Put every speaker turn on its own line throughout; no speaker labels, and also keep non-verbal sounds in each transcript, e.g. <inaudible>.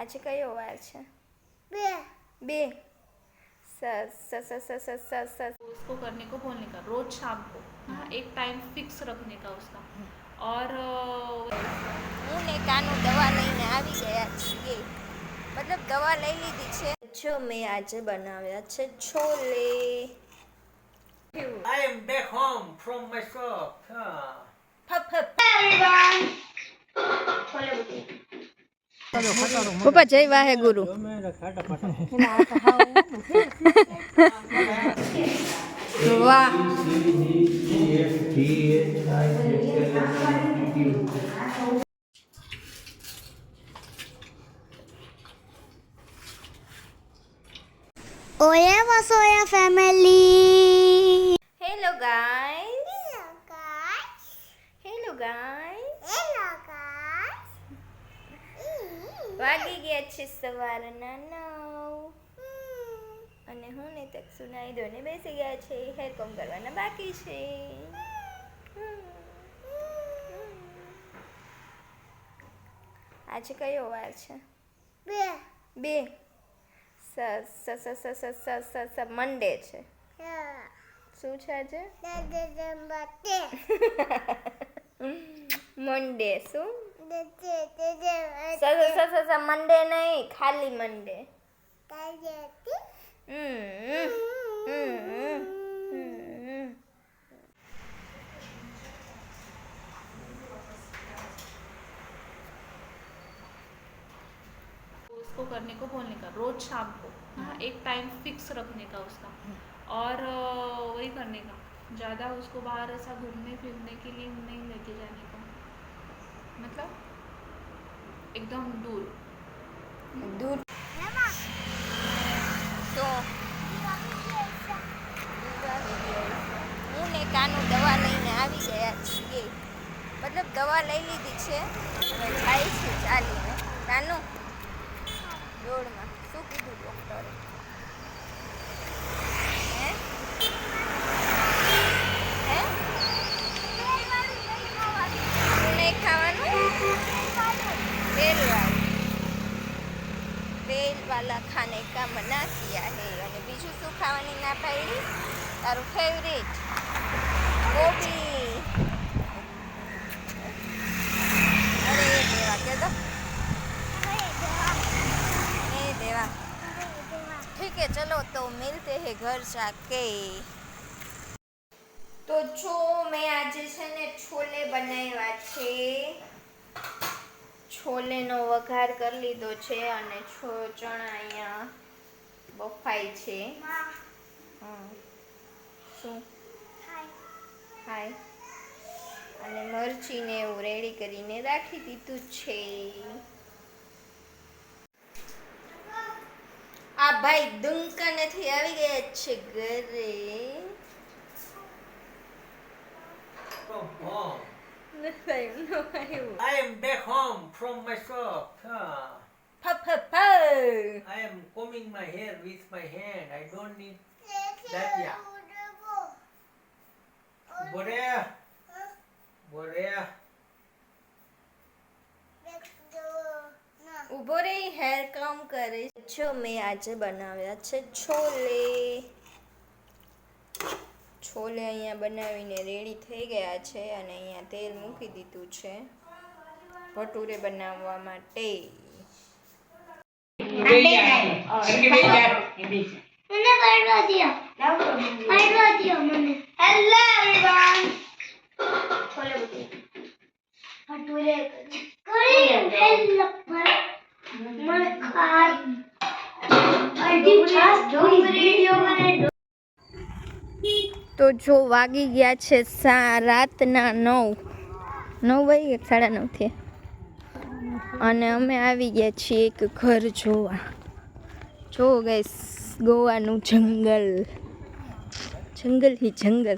આજે કયો વાર છે
બે
બે સરસ સરસ સરસ સરસ સરસ સરસ
उसको करने को बोलने का रोज शाम को हाँ, एक टाइम फिक्स रखने का उसका और अ,
હું ને કાનું દવા લઈને આવી ગયા છીએ મતલબ દવા લઈ લીધી છે જો મેં આજે બનાવ્યા છે chole
I am back home from my shop. Ah.
પપ્પા જય વાહે ગુરુ વાહ
ઓયા Vasoya family
hello guys hello guys વાગી ગયા છે સવારના નવ. અને હું ને તક સુનાઈ દોને બેસી ગયા છે. હેર કોમ કરવાના બાકી છે. આજે કયો વાર છે?
બે.
બે. સ સ સ સ સ સ સ સ મંડે છે. શું છે આજે? મંડે <laughs> શું? Sir sir sir sir Monday नहीं, खाली मंडे।
उसको करने को, बोलने का, रोज शाम को। हाँ एक टाइम फिक्स रखने का उसका। और वही करने का। ज़्यादा उसको बाहर ऐसा घूमने फिरने के लिए नहीं लेके जाने का। मतलब? એકદમ દૂર
દૂર તો હું ને કાનું દવા લઈને આવી ગયા છીએ મતલબ દવા લઈ લીધી છે હવે જાય છે ચાલીને કાનું ઘર શાકે તો જો મેં આજે છે ને છોલે બનાવ્યા છે. છોલેનો વઘાર કરી લીધો છે અને છો ચણા અહીંયા બફાય છે. શું? હાય. અને મરચીને એવું રેડી કરીને રાખી દીધું છે. આ ભાઈ દુંકા નથી આવી ગયા છે ઘરે
From home.
નથી આવ્યું, ન આવ્યું.
I am back home from my shop. Ah.
F F F.
I am combing my hair with my hand. I don't need that. Yeah. Borea. Borea.
રહી હેર કામ કરે છો. મેં આજે બનાવ્યા છે છોલે. છોલે અહીંયા બનાવીને રેડી થઈ ગયા છે અને અહીંયા તેલ મૂકી દીધું છે ભટુરે બનાવવા માટે.
ભટુરે કરી
તો જો વાગી ગયા છે રાતના નવ. નવ વાગે સાડા નવ થયા. અને અમે આવી ગયા છીએ એક ઘર જોવા. જો ગઈ ગોવાનું જંગલ. જંગલ હી જંગલ.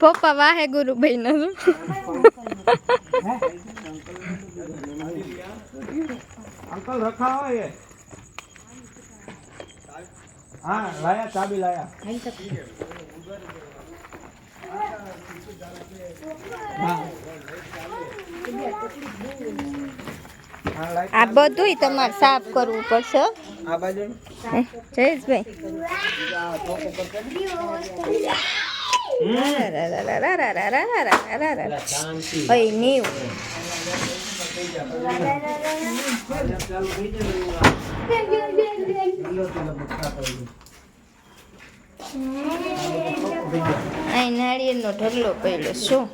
પપ્પા વાહે ગુરુ ભાઈ ન
અંકલ રખા હોય હા લાયા ચાબી લાયા.
આ બધુંય તમારે સાફ કરવું પડશે. જયેશભાઈ. અહીં નાળિયેરનો ઢગલો પહેલો શું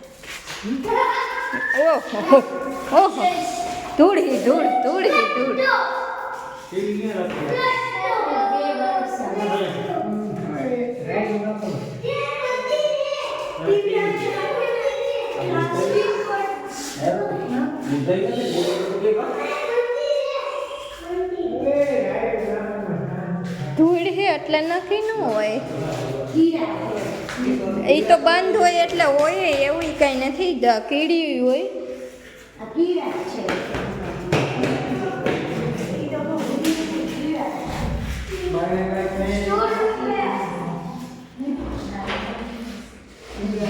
ઓહો ઓહો ધૂળી ધૂળ ધૂળી ધૂળ ધૂળ છે એટલે નથી ન હોય. એ તો બંધ હોય એટલે હોય, એવું કઈ નથી. કીડી હોય. મંદિર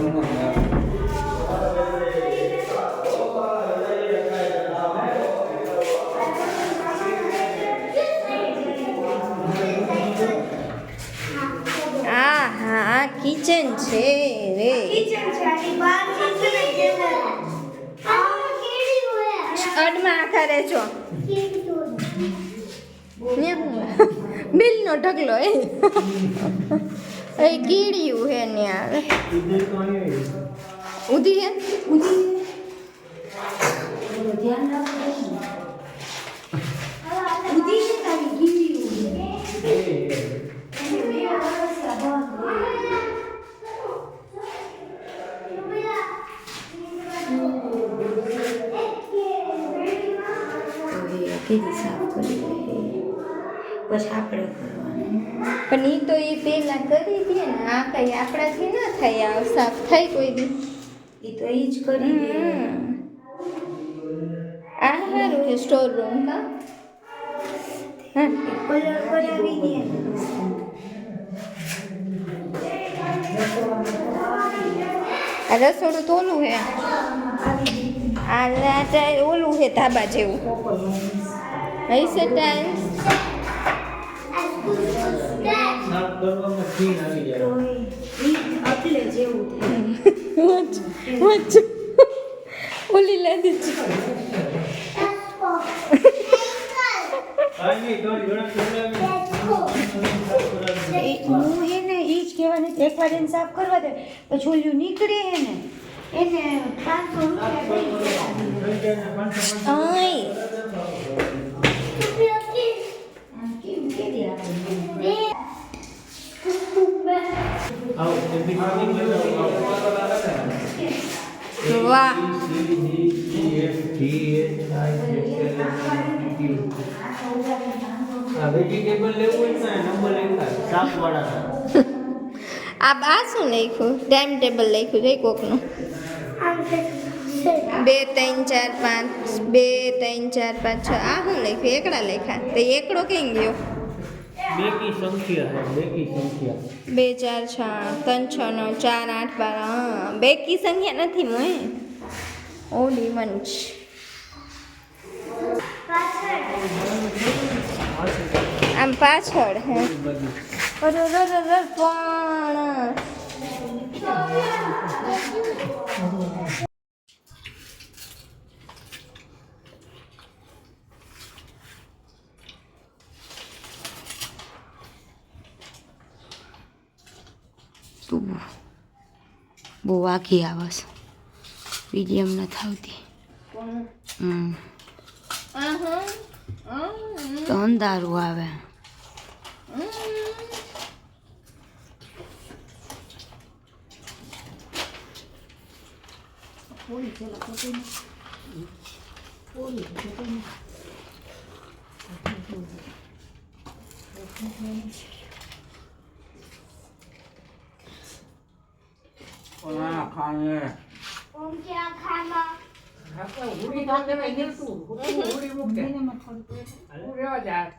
અડમાં બિલનો ઢગલો એ. એ કીડિયું હે ને આવે ઉધી હે? ઉધી
કીધી સાફ કરી દે પછી આપણે કરવાનું
પણ ઈ તો એ પેલા કરી દે ને આ કઈ આપણાથી ન થાય આ સાફ થાય કોઈ દી
એ તો એ જ કરી દે
હમ. આ સારું છે સ્ટોર રૂમ કા હા
કલર કરાવી દે ને
આ રસોડું તો ઓલું હે આ લા- ટા- ઓલું હે ધાબા જેવું હશે ટાઈલ્સ
સાફ કરવામાં ખીણ આવી જાય
તો એ એટલે જેવું થાય
વચ્ચે ઓલી લાદી છે
કાંઈ નહીં, તમારી ગણતરી કરાવી.
એ હું હે ને એ જ કહેવાની હતી. એકવાર એને સાફ કરવા દે પછી ઓલું નીકળે હે ને એને પાંચસો રૂપિયા
O, P. આ વેજીટેબલ લેવું હોય ને નંબર લખાય શાકવાળા
આ આ શું લખ્યું ટાઈમ ટેબલ લખ્યું છે કોકનું બે ત્રણ ચાર પાંચ બે ત્રણ ચાર પાંચ છ આ શું લખ્યું એકડા લખ્યા તો એકડો કેમ ગયો
બેકી સંખ્યા બે કી સંખ્યા.
બે ચાર છ ત્રણ છ નવ ચાર આઠ બાર હા બેકી સંખ્યા નથી મોય ઓલી વન આમ પાછળ હે. પણ.
બહુ આઘી આવે છે મીડિયમ નથી આવતી હમ તો અંધારું આવે
아칸에 옮겨
가마 아까 우리 동네가 이럴 수 우리 볼게 우리 여자